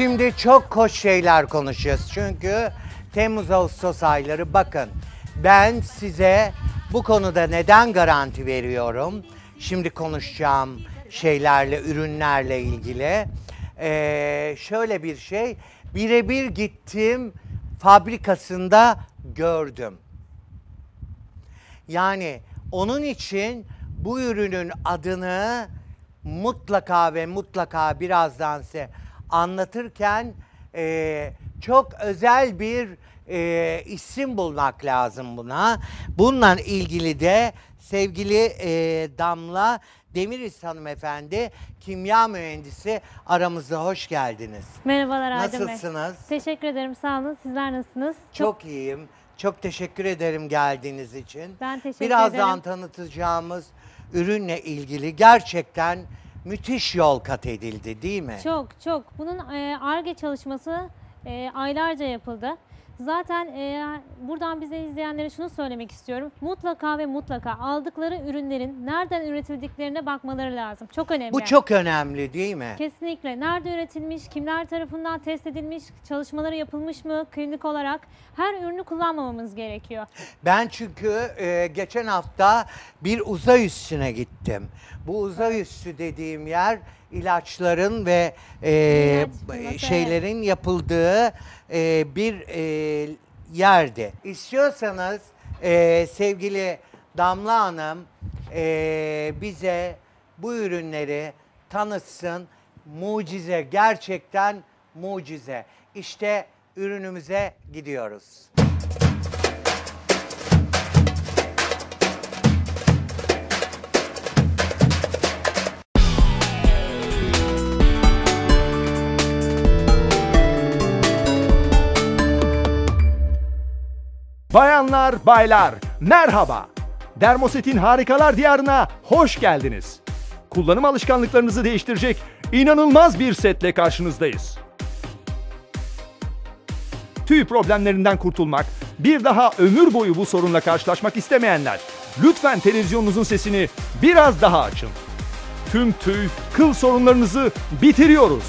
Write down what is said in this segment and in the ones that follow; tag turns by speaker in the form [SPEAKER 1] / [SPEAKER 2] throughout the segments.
[SPEAKER 1] Şimdi çok hoş şeyler konuşacağız. Çünkü Temmuz Ağustos ayları bakın ben size bu konuda neden garanti veriyorum? Şimdi konuşacağım şeylerle, ürünlerle ilgili. Ee, şöyle bir şey, birebir gittim fabrikasında gördüm. Yani onun için bu ürünün adını mutlaka ve mutlaka birazdan size anlatırken eee, çok özel bir eee, isim bulmak lazım buna. Bununla ilgili de sevgili eee, Damla Demiriz hanımefendi kimya mühendisi aramıza hoş geldiniz.
[SPEAKER 2] Merhabalar Adem Bey.
[SPEAKER 1] Nasılsınız?
[SPEAKER 2] Teşekkür ederim sağ olun. Sizler nasılsınız?
[SPEAKER 1] Çok iyiyim. Çok teşekkür ederim geldiğiniz için.
[SPEAKER 2] Ben teşekkür
[SPEAKER 1] Birazdan
[SPEAKER 2] ederim.
[SPEAKER 1] tanıtacağımız ürünle ilgili gerçekten müthiş yol kat edildi değil mi?
[SPEAKER 2] Çok çok. Bunun ARGE çalışması e, aylarca yapıldı. Zaten e, buradan bize izleyenlere şunu söylemek istiyorum. Mutlaka ve mutlaka aldıkları ürünlerin nereden üretildiklerine bakmaları lazım. Çok önemli.
[SPEAKER 1] Bu çok önemli değil mi?
[SPEAKER 2] Kesinlikle. Nerede üretilmiş, kimler tarafından test edilmiş, çalışmaları yapılmış mı klinik olarak her ürünü kullanmamamız gerekiyor.
[SPEAKER 1] Ben çünkü e, geçen hafta bir uzay üssüne gittim. Bu uzay üssü dediğim yer ilaçların ve e,
[SPEAKER 2] İlaç
[SPEAKER 1] şeylerin yapıldığı e, bir e, yerdi. İstiyorsanız e, sevgili Damla Hanım e, bize bu ürünleri tanıtsın. Mucize, gerçekten mucize. İşte ürünümüze gidiyoruz.
[SPEAKER 3] Bayanlar, baylar, merhaba. Dermoset'in harikalar diyarına hoş geldiniz. Kullanım alışkanlıklarınızı değiştirecek inanılmaz bir setle karşınızdayız. Tüy problemlerinden kurtulmak, bir daha ömür boyu bu sorunla karşılaşmak istemeyenler, lütfen televizyonunuzun sesini biraz daha açın. Tüm tüy, kıl sorunlarınızı bitiriyoruz.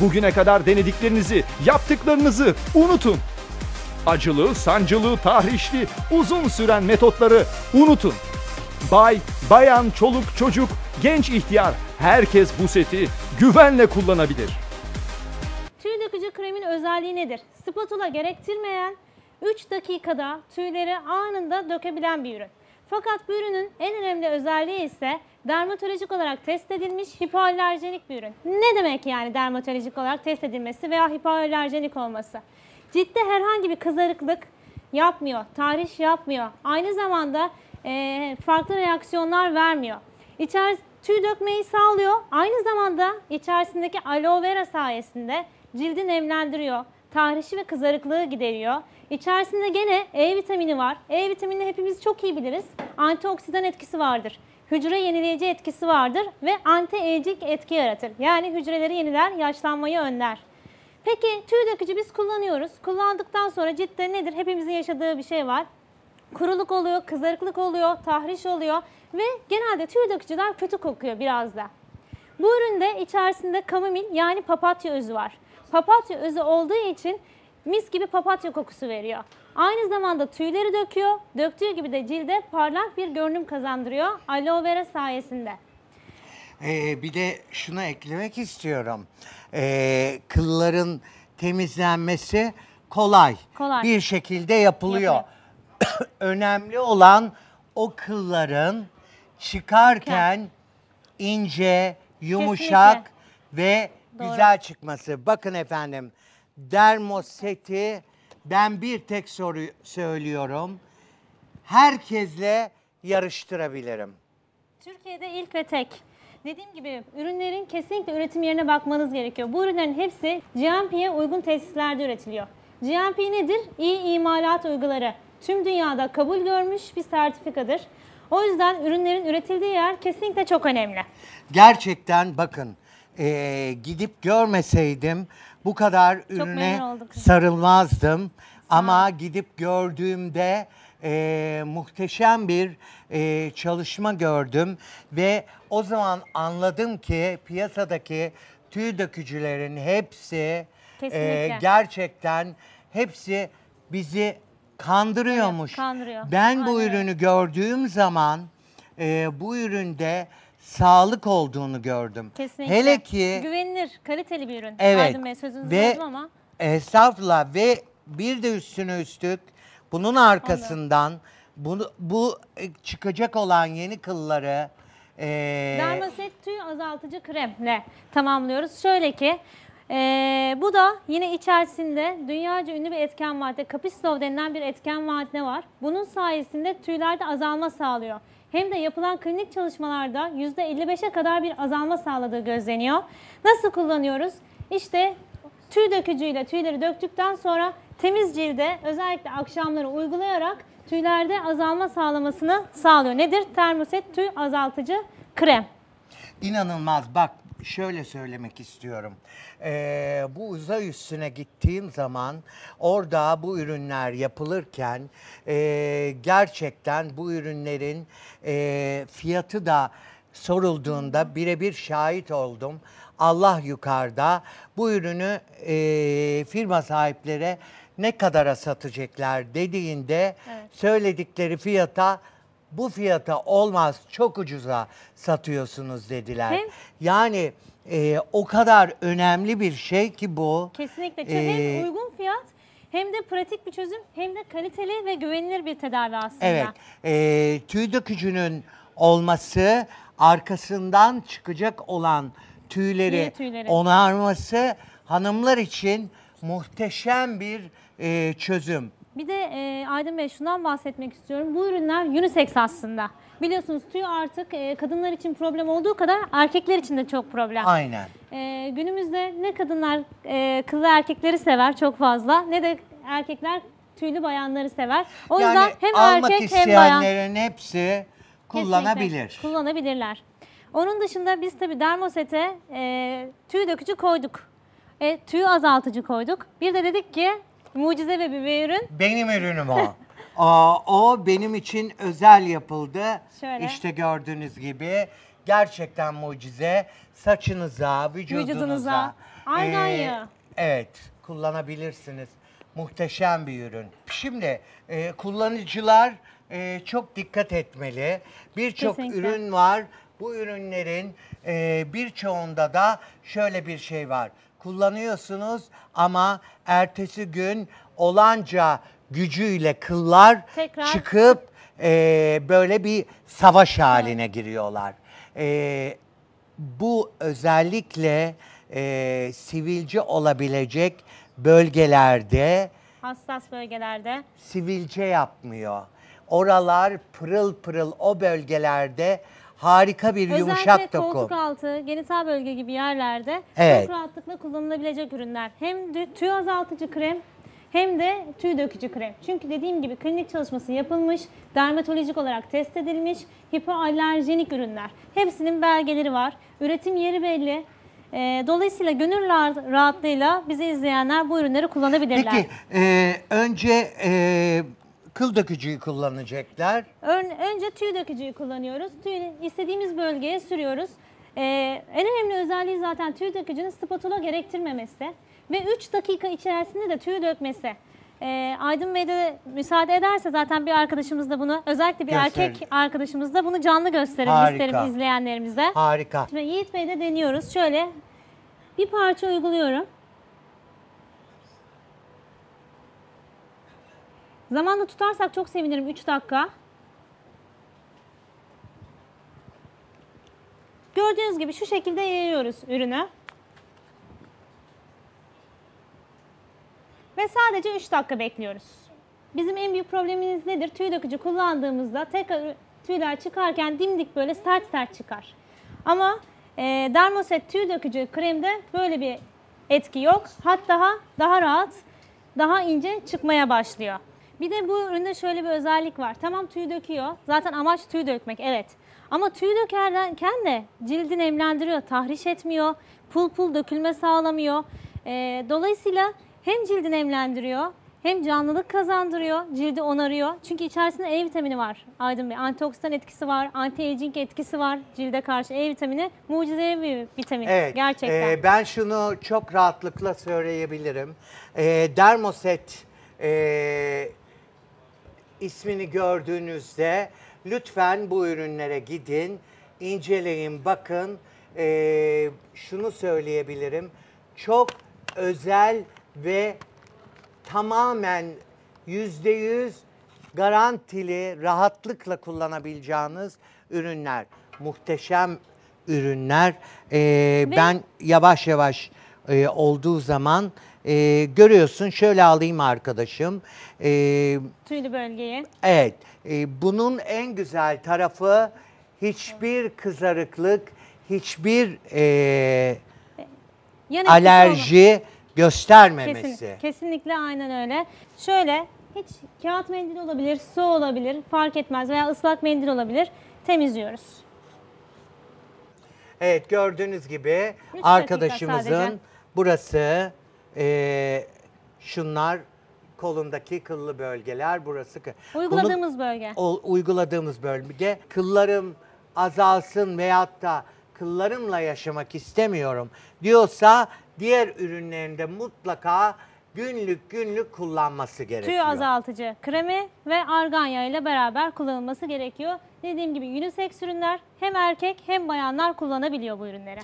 [SPEAKER 3] Bugüne kadar denediklerinizi, yaptıklarınızı unutun. Acılı, sancılı, tahrişli, uzun süren metotları unutun. Bay, bayan, çoluk, çocuk, genç ihtiyar herkes bu seti güvenle kullanabilir.
[SPEAKER 2] Tüy dökücü kremin özelliği nedir? Spatula gerektirmeyen 3 dakikada tüyleri anında dökebilen bir ürün. Fakat bu ürünün en önemli özelliği ise dermatolojik olarak test edilmiş hipoalerjenik bir ürün. Ne demek yani dermatolojik olarak test edilmesi veya hipoalerjenik olması? Ciltte herhangi bir kızarıklık yapmıyor, tahriş yapmıyor. Aynı zamanda eee, farklı reaksiyonlar vermiyor. İçer tüy dökmeyi sağlıyor. Aynı zamanda içerisindeki aloe vera sayesinde cildi nemlendiriyor. Tahrişi ve kızarıklığı gideriyor. İçerisinde gene E vitamini var. E vitaminini hepimiz çok iyi biliriz. Antioksidan etkisi vardır. Hücre yenileyici etkisi vardır ve anti-aging etki yaratır. Yani hücreleri yeniler, yaşlanmayı önler. Peki tüy dökücü biz kullanıyoruz. Kullandıktan sonra ciltte nedir? Hepimizin yaşadığı bir şey var. Kuruluk oluyor, kızarıklık oluyor, tahriş oluyor ve genelde tüy dökücüler kötü kokuyor biraz da. Bu üründe içerisinde kamomil yani papatya özü var. Papatya özü olduğu için mis gibi papatya kokusu veriyor. Aynı zamanda tüyleri döküyor. Döktüğü gibi de cilde parlak bir görünüm kazandırıyor aloe vera sayesinde.
[SPEAKER 1] Ee, bir de şunu eklemek istiyorum. Ee, kılların temizlenmesi kolay.
[SPEAKER 2] Kolay.
[SPEAKER 1] Bir şekilde yapılıyor. Önemli olan o kılların çıkarken ince, yumuşak ve
[SPEAKER 2] Doğru.
[SPEAKER 1] güzel çıkması. Bakın efendim, dermoseti ben bir tek soru söylüyorum. Herkesle yarıştırabilirim.
[SPEAKER 2] Türkiye'de ilk ve tek. Dediğim gibi ürünlerin kesinlikle üretim yerine bakmanız gerekiyor. Bu ürünlerin hepsi GMP'ye uygun tesislerde üretiliyor. GMP nedir? İyi imalat uyguları. Tüm dünyada kabul görmüş bir sertifikadır. O yüzden ürünlerin üretildiği yer kesinlikle çok önemli.
[SPEAKER 1] Gerçekten bakın eee, gidip görmeseydim bu kadar ürüne
[SPEAKER 2] memnun olduk.
[SPEAKER 1] sarılmazdım. Ama gidip gördüğümde eee, muhteşem bir eee, çalışma gördüm ve o zaman anladım ki piyasadaki tüy dökücülerin hepsi e,
[SPEAKER 2] Kesinlikle.
[SPEAKER 1] gerçekten hepsi bizi kandırıyormuş.
[SPEAKER 2] Evet, kandırıyor.
[SPEAKER 1] Ben bu
[SPEAKER 2] Aynen
[SPEAKER 1] ürünü gördüğüm zaman e, bu üründe sağlık olduğunu gördüm.
[SPEAKER 2] Kesinlikle.
[SPEAKER 1] Hele ki
[SPEAKER 2] Güvenilir, kaliteli bir ürün.
[SPEAKER 1] Evet.
[SPEAKER 2] Aydın Bey sözünüzü
[SPEAKER 1] Ve
[SPEAKER 2] ama.
[SPEAKER 1] estağfurullah ve bir de üstüne üstlük bunun arkasından bunu bu e, çıkacak olan yeni kılları e,
[SPEAKER 2] Dermoset tüy azaltıcı kremle tamamlıyoruz. Şöyle ki eee, bu da yine içerisinde dünyaca ünlü bir etken madde Capislov denilen bir etken madde var. Bunun sayesinde tüylerde azalma sağlıyor. Hem de yapılan klinik çalışmalarda %55'e kadar bir azalma sağladığı gözleniyor. Nasıl kullanıyoruz? İşte tüy dökücüyle tüyleri döktükten sonra temiz cilde özellikle akşamları uygulayarak tüylerde azalma sağlamasını sağlıyor. Nedir? Termoset tüy azaltıcı krem.
[SPEAKER 1] İnanılmaz. Bak şöyle söylemek istiyorum. Ee, bu uzay üstüne gittiğim zaman orada bu ürünler yapılırken e, gerçekten bu ürünlerin e, fiyatı da sorulduğunda birebir şahit oldum. Allah yukarıda bu ürünü e, firma sahipleri ne kadara satacaklar dediğinde
[SPEAKER 2] Evet.
[SPEAKER 1] söyledikleri fiyata bu fiyata olmaz çok ucuza satıyorsunuz dediler.
[SPEAKER 2] Hem-
[SPEAKER 1] yani e, o kadar önemli bir şey ki bu.
[SPEAKER 2] Kesinlikle. Çünkü
[SPEAKER 1] Ee,
[SPEAKER 2] hem uygun fiyat hem de pratik bir çözüm hem de kaliteli ve güvenilir bir tedavi aslında.
[SPEAKER 1] Evet, e, tüy dökücünün olması arkasından çıkacak olan tüyleri,
[SPEAKER 2] Yeni tüyleri.
[SPEAKER 1] onarması hanımlar için muhteşem bir e, çözüm.
[SPEAKER 2] Bir de e, Aydın Bey şundan bahsetmek istiyorum. Bu ürünler unisex aslında. Biliyorsunuz tüy artık e, kadınlar için problem olduğu kadar erkekler için de çok problem.
[SPEAKER 1] Aynen.
[SPEAKER 2] E, günümüzde ne kadınlar e, kıllı erkekleri sever çok fazla ne de erkekler tüylü bayanları sever. O yüzden
[SPEAKER 1] yani
[SPEAKER 2] hem
[SPEAKER 1] almak
[SPEAKER 2] erkek hem bayan
[SPEAKER 1] isteyenlerin hepsi kullanabilir.
[SPEAKER 2] Kesinlikle kullanabilirler. Onun dışında biz tabii dermosete e, tüy dökücü koyduk. E, tüy azaltıcı koyduk. Bir de dedik ki mucize ve bir ürün.
[SPEAKER 1] Benim ürünüm o. o, o benim için özel yapıldı.
[SPEAKER 2] Şöyle.
[SPEAKER 1] İşte gördüğünüz gibi gerçekten mucize. Saçınıza, vücudunuza.
[SPEAKER 2] Vücudunuza. Argan
[SPEAKER 1] Ee,
[SPEAKER 2] yağı.
[SPEAKER 1] Evet, kullanabilirsiniz. Muhteşem bir ürün. Şimdi e, kullanıcılar e, çok dikkat etmeli. Birçok ürün var. Bu ürünlerin e, birçoğunda da şöyle bir şey var. Kullanıyorsunuz ama ertesi gün olanca gücüyle kıllar
[SPEAKER 2] Tekrar-
[SPEAKER 1] çıkıp e, böyle bir savaş haline giriyorlar. E, bu özellikle e, sivilce olabilecek bölgelerde
[SPEAKER 2] Hassas bölgelerde.
[SPEAKER 1] sivilce yapmıyor. Oralar pırıl pırıl o bölgelerde harika bir yumuşak
[SPEAKER 2] Özellikle
[SPEAKER 1] doku.
[SPEAKER 2] koltuk altı, genital bölge gibi yerlerde
[SPEAKER 1] Evet.
[SPEAKER 2] çok rahatlıkla kullanılabilecek ürünler. Hem de tüy azaltıcı krem hem de tüy dökücü krem. Çünkü dediğim gibi klinik çalışması yapılmış, dermatolojik olarak test edilmiş, hipoalerjenik ürünler. Hepsinin belgeleri var. Üretim yeri belli. Ee, dolayısıyla gönül rahat- rahatlığıyla bizi izleyenler bu ürünleri kullanabilirler.
[SPEAKER 1] Peki e, önce e, kıl dökücüyü kullanacaklar.
[SPEAKER 2] Ön- önce tüy dökücüyü kullanıyoruz. Tüy istediğimiz bölgeye sürüyoruz. Ee, en önemli özelliği zaten tüy dökücünün spatula gerektirmemesi ve 3 dakika içerisinde de tüy dökmesi. Ee, Aydın Bey de müsaade ederse zaten bir arkadaşımız da bunu özellikle bir
[SPEAKER 1] Gösterin.
[SPEAKER 2] erkek arkadaşımız da bunu canlı gösterir
[SPEAKER 1] Harika.
[SPEAKER 2] isterim izleyenlerimize.
[SPEAKER 1] Harika.
[SPEAKER 2] Ve Yiğit Bey de deniyoruz. Şöyle bir parça uyguluyorum. Zamanla tutarsak çok sevinirim 3 dakika. Gördüğünüz gibi şu şekilde yayıyoruz ürünü. Ve sadece 3 dakika bekliyoruz. Bizim en büyük problemimiz nedir? Tüy dökücü kullandığımızda tekrar tüyler çıkarken dimdik böyle sert sert çıkar. Ama e, Dermoset tüy dökücü kremde böyle bir etki yok. Hatta daha rahat, daha ince çıkmaya başlıyor. Bir de bu üründe şöyle bir özellik var. Tamam tüy döküyor. Zaten amaç tüy dökmek evet. Ama tüy dökerken de cildi nemlendiriyor, tahriş etmiyor, pul pul dökülme sağlamıyor. E, dolayısıyla hem cildi nemlendiriyor hem canlılık kazandırıyor, cildi onarıyor. Çünkü içerisinde E vitamini var Aydın Bey. Antioksidan etkisi var, anti-aging etkisi var cilde karşı. E vitamini mucizevi bir vitamin
[SPEAKER 1] Evet.
[SPEAKER 2] gerçekten.
[SPEAKER 1] e, ben şunu çok rahatlıkla söyleyebilirim. E, Dermoset e, ismini gördüğünüzde lütfen bu ürünlere gidin, inceleyin, bakın. E, şunu söyleyebilirim. Çok özel ve tamamen yüzde yüz garantili rahatlıkla kullanabileceğiniz ürünler. Muhteşem ürünler. Ee, ben yavaş yavaş e, olduğu zaman e, görüyorsun şöyle alayım arkadaşım. Ee,
[SPEAKER 2] Tüylü bölgeyi.
[SPEAKER 1] Evet, e, bunun en güzel tarafı hiçbir kızarıklık, hiçbir e,
[SPEAKER 2] Yan etkisi
[SPEAKER 1] alerji göstermemesi.
[SPEAKER 2] Kesin, kesinlikle aynen öyle. Şöyle hiç kağıt mendil olabilir, su olabilir fark etmez veya ıslak mendil olabilir. Temizliyoruz.
[SPEAKER 1] Evet gördüğünüz gibi
[SPEAKER 2] dakika
[SPEAKER 1] arkadaşımızın
[SPEAKER 2] sadece.
[SPEAKER 1] burası e, şunlar kolundaki kıllı bölgeler burası. kı-
[SPEAKER 2] Uyguladığımız bölge.
[SPEAKER 1] o- uyguladığımız bölge kıllarım azalsın veyahut da kıllarımla yaşamak istemiyorum diyorsa diğer ürünlerinde mutlaka günlük günlük kullanması gerekiyor.
[SPEAKER 2] Tüy azaltıcı kremi ve argan yağı ile beraber kullanılması gerekiyor. Dediğim gibi unisex ürünler hem erkek hem bayanlar kullanabiliyor bu ürünleri.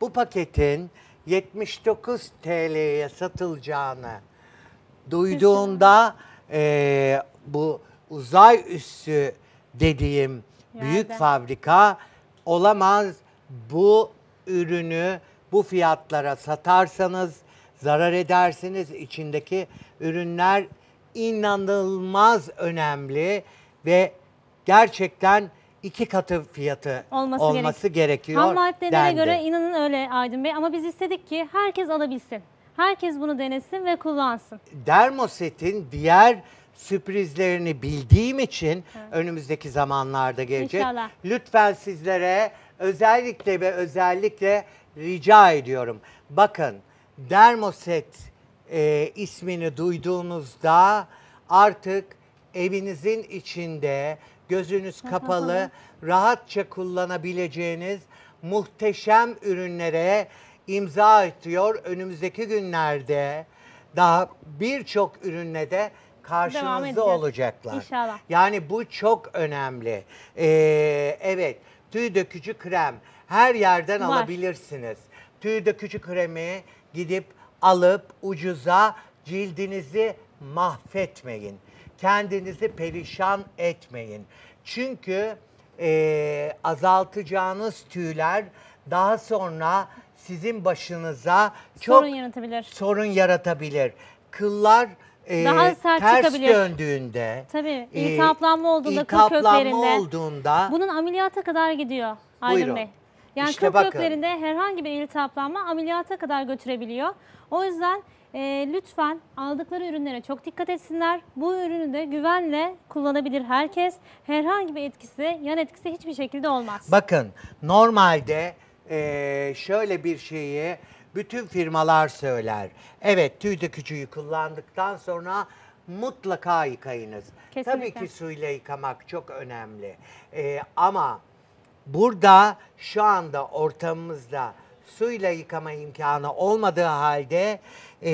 [SPEAKER 1] Bu paketin 79 TL'ye satılacağını duyduğunda eee, bu uzay üssü dediğim büyük
[SPEAKER 2] Nerede?
[SPEAKER 1] fabrika olamaz. Bu ürünü bu fiyatlara satarsanız zarar edersiniz. İçindeki ürünler inanılmaz önemli ve gerçekten iki katı fiyatı
[SPEAKER 2] Olması,
[SPEAKER 1] olması,
[SPEAKER 2] gerek-
[SPEAKER 1] gerekiyor.
[SPEAKER 2] Ham maddelere
[SPEAKER 1] dendi.
[SPEAKER 2] göre inanın öyle Aydın Bey ama biz istedik ki herkes alabilsin. Herkes bunu denesin ve kullansın.
[SPEAKER 1] Dermoset'in diğer sürprizlerini bildiğim için önümüzdeki zamanlarda gelecek.
[SPEAKER 2] İnşallah.
[SPEAKER 1] Lütfen sizlere özellikle ve özellikle rica ediyorum. Bakın Dermoset e, ismini duyduğunuzda artık evinizin içinde gözünüz kapalı rahatça kullanabileceğiniz muhteşem ürünlere imza atıyor. Önümüzdeki günlerde daha birçok ürünle de
[SPEAKER 2] Devam
[SPEAKER 1] karşınızda
[SPEAKER 2] edeceğiz.
[SPEAKER 1] olacaklar.
[SPEAKER 2] İnşallah.
[SPEAKER 1] Yani bu çok önemli. Ee, evet, tüy dökücü krem her yerden
[SPEAKER 2] Var.
[SPEAKER 1] alabilirsiniz. Tüy dökücü kremi gidip alıp ucuza cildinizi mahvetmeyin. Kendinizi perişan etmeyin. Çünkü ee, azaltacağınız tüyler daha sonra sizin başınıza çok
[SPEAKER 2] Sorun yaratabilir.
[SPEAKER 1] sorun yaratabilir. Kıllar e,
[SPEAKER 2] Daha sert
[SPEAKER 1] ters
[SPEAKER 2] çıkabilir.
[SPEAKER 1] döndüğünde,
[SPEAKER 2] Tabii,
[SPEAKER 1] e,
[SPEAKER 2] iltihaplanma olduğunda, kıl
[SPEAKER 1] iltihaplanma
[SPEAKER 2] köklerinde.
[SPEAKER 1] olduğunda
[SPEAKER 2] Bunun ameliyata kadar gidiyor Aydın
[SPEAKER 1] Buyurun.
[SPEAKER 2] Bey. Yani
[SPEAKER 1] İşte
[SPEAKER 2] kıl
[SPEAKER 1] bakın.
[SPEAKER 2] köklerinde herhangi bir iltihaplanma ameliyata kadar götürebiliyor. O yüzden e, lütfen aldıkları ürünlere çok dikkat etsinler. Bu ürünü de güvenle kullanabilir herkes. Herhangi bir etkisi, yan etkisi hiçbir şekilde olmaz.
[SPEAKER 1] bakın normalde e, şöyle bir şeyi bütün firmalar söyler. Evet tüy dökücüyü kullandıktan sonra mutlaka yıkayınız. Tabii
[SPEAKER 2] Kesinlikle.
[SPEAKER 1] ki suyla yıkamak çok önemli. E, ama burada şu anda ortamımızda suyla yıkama imkanı olmadığı halde e,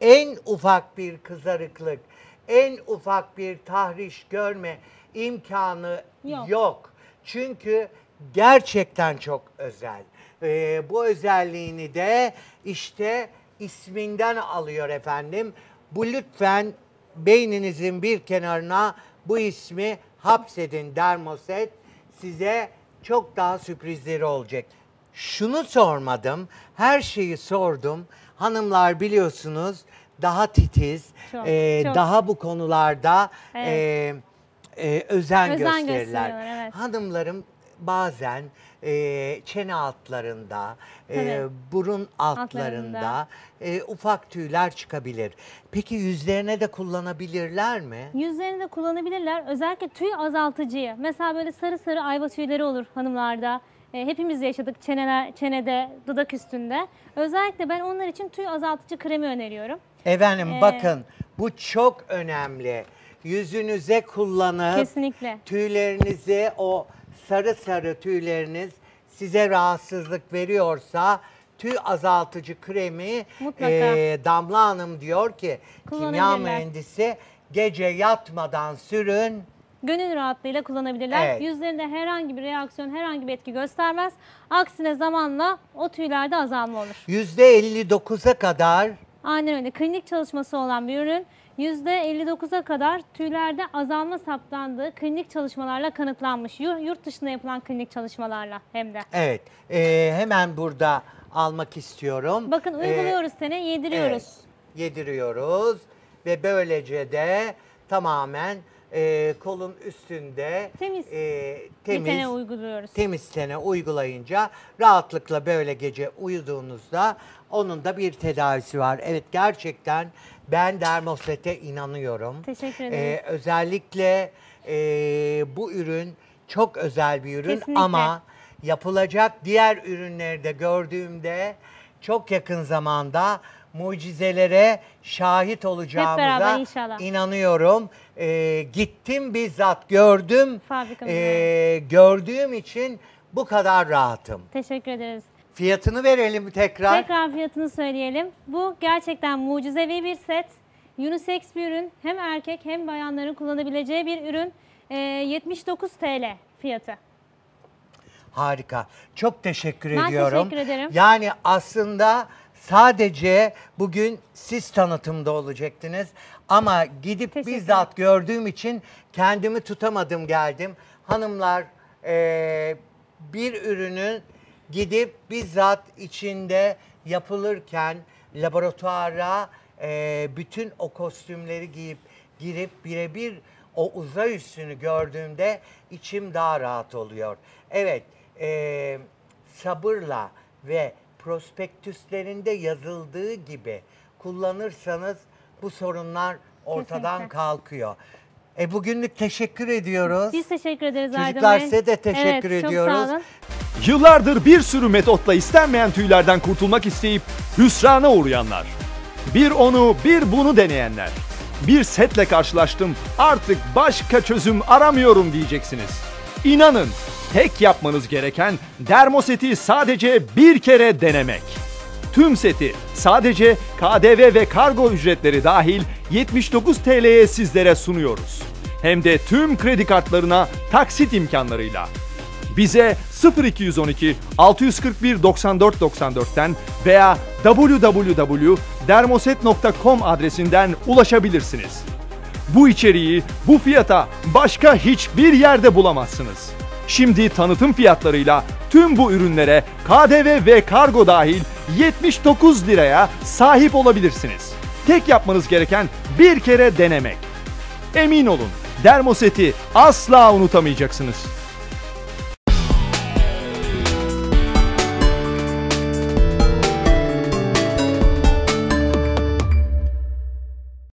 [SPEAKER 1] en ufak bir kızarıklık, en ufak bir tahriş görme imkanı
[SPEAKER 2] Yok.
[SPEAKER 1] yok. Çünkü gerçekten çok özel. E, bu özelliğini de işte isminden alıyor efendim. Bu lütfen beyninizin bir kenarına bu ismi hapsedin Dermoset. Size çok daha sürprizleri olacak. Şunu sormadım, her şeyi sordum. Hanımlar biliyorsunuz daha titiz,
[SPEAKER 2] Çok,
[SPEAKER 1] e,
[SPEAKER 2] çok.
[SPEAKER 1] daha bu konularda
[SPEAKER 2] Evet.
[SPEAKER 1] e, e, özen,
[SPEAKER 2] Özen
[SPEAKER 1] gösterirler.
[SPEAKER 2] evet.
[SPEAKER 1] Hanımlarım bazen e, çene altlarında, e, burun altlarında
[SPEAKER 2] Altlarında.
[SPEAKER 1] e, ufak tüyler çıkabilir. Peki yüzlerine de kullanabilirler mi?
[SPEAKER 2] Yüzlerini de kullanabilirler. Özellikle tüy azaltıcıyı. Mesela böyle sarı sarı ayva tüyleri olur hanımlarda. E, hepimiz yaşadık çeneler, çenede, dudak üstünde. Özellikle ben onlar için tüy azaltıcı kremi öneriyorum.
[SPEAKER 1] Efendim
[SPEAKER 2] Ee,
[SPEAKER 1] bakın Bu çok önemli. Yüzünüze kullanıp
[SPEAKER 2] Kesinlikle.
[SPEAKER 1] tüylerinizi o sarı sarı tüyleriniz size rahatsızlık veriyorsa tüy azaltıcı kremi
[SPEAKER 2] Mutlaka.
[SPEAKER 1] eee, Damla Hanım diyor ki kimya mühendisi gece yatmadan sürün.
[SPEAKER 2] Gönül rahatlığıyla kullanabilirler.
[SPEAKER 1] Evet.
[SPEAKER 2] Yüzlerinde herhangi bir reaksiyon, herhangi bir etki göstermez. Aksine zamanla o tüylerde azalma olur.
[SPEAKER 1] %59'a kadar
[SPEAKER 2] Aynen öyle. Klinik çalışması olan bir ürün. %59'a kadar tüylerde azalma saptandığı klinik çalışmalarla kanıtlanmış. Yu- Yurt dışında yapılan klinik çalışmalarla hem de.
[SPEAKER 1] evet eee, hemen burada almak istiyorum.
[SPEAKER 2] Bakın
[SPEAKER 1] Eee,
[SPEAKER 2] uyguluyoruz sene, yediriyoruz.
[SPEAKER 1] Evet, yediriyoruz ve böylece de tamamen e, kolun üstünde
[SPEAKER 2] Temiz.
[SPEAKER 1] e,
[SPEAKER 2] Bir
[SPEAKER 1] temiz
[SPEAKER 2] tane uyguluyoruz.
[SPEAKER 1] temiz tene uygulayınca rahatlıkla böyle gece uyuduğunuzda onun da bir tedavisi var. Evet gerçekten ben dermosete inanıyorum.
[SPEAKER 2] Teşekkür ederiz.
[SPEAKER 1] Ee, özellikle e, bu ürün çok özel bir ürün
[SPEAKER 2] Kesinlikle.
[SPEAKER 1] ama yapılacak diğer ürünleri de gördüğümde çok yakın zamanda mucizelere şahit olacağımıza
[SPEAKER 2] inşallah.
[SPEAKER 1] inanıyorum. Ee, gittim bizzat gördüm.
[SPEAKER 2] Fabrikamıza.
[SPEAKER 1] Ee, gördüğüm için bu kadar rahatım.
[SPEAKER 2] Teşekkür ederiz.
[SPEAKER 1] Fiyatını verelim tekrar.
[SPEAKER 2] Tekrar fiyatını söyleyelim. Bu gerçekten mucizevi bir set. Unisex bir ürün. Hem erkek hem bayanların kullanabileceği bir ürün. Ee, 79 TL fiyatı.
[SPEAKER 1] Harika. Çok teşekkür
[SPEAKER 2] Ben
[SPEAKER 1] ediyorum.
[SPEAKER 2] teşekkür ederim.
[SPEAKER 1] Yani aslında sadece bugün siz tanıtımda olacaktınız ama gidip
[SPEAKER 2] Teşekkür
[SPEAKER 1] bizzat gördüğüm için kendimi tutamadım geldim. Hanımlar eee, bir ürünün gidip bizzat içinde yapılırken laboratuvara eee, bütün o kostümleri giyip girip birebir o uzay üstünü gördüğümde içim daha rahat oluyor. Evet, eee, sabırla ve prospektüslerinde yazıldığı gibi kullanırsanız bu sorunlar ortadan
[SPEAKER 2] Kesinlikle.
[SPEAKER 1] kalkıyor. E bugünlük teşekkür ediyoruz.
[SPEAKER 2] Biz teşekkür ederiz Aydın
[SPEAKER 1] Çocuklar
[SPEAKER 2] Bey.
[SPEAKER 1] size de teşekkür
[SPEAKER 2] evet,
[SPEAKER 1] ediyoruz.
[SPEAKER 2] Çok sağ olun.
[SPEAKER 3] Yıllardır bir sürü metotla istenmeyen tüylerden kurtulmak isteyip hüsrana uğrayanlar. Bir onu bir bunu deneyenler. Bir setle karşılaştım artık başka çözüm aramıyorum diyeceksiniz. İnanın tek yapmanız gereken dermoseti sadece bir kere denemek. Tüm seti sadece KDV ve kargo ücretleri dahil 79 TL'ye sizlere sunuyoruz. Hem de tüm kredi kartlarına taksit imkanlarıyla. Bize 0212 641 94 94'ten veya www.dermoset.com adresinden ulaşabilirsiniz. Bu içeriği bu fiyata başka hiçbir yerde bulamazsınız. Şimdi tanıtım fiyatlarıyla tüm bu ürünlere KDV ve kargo dahil 79 liraya sahip olabilirsiniz. Tek yapmanız gereken bir kere denemek. Emin olun, Dermoset'i asla unutamayacaksınız.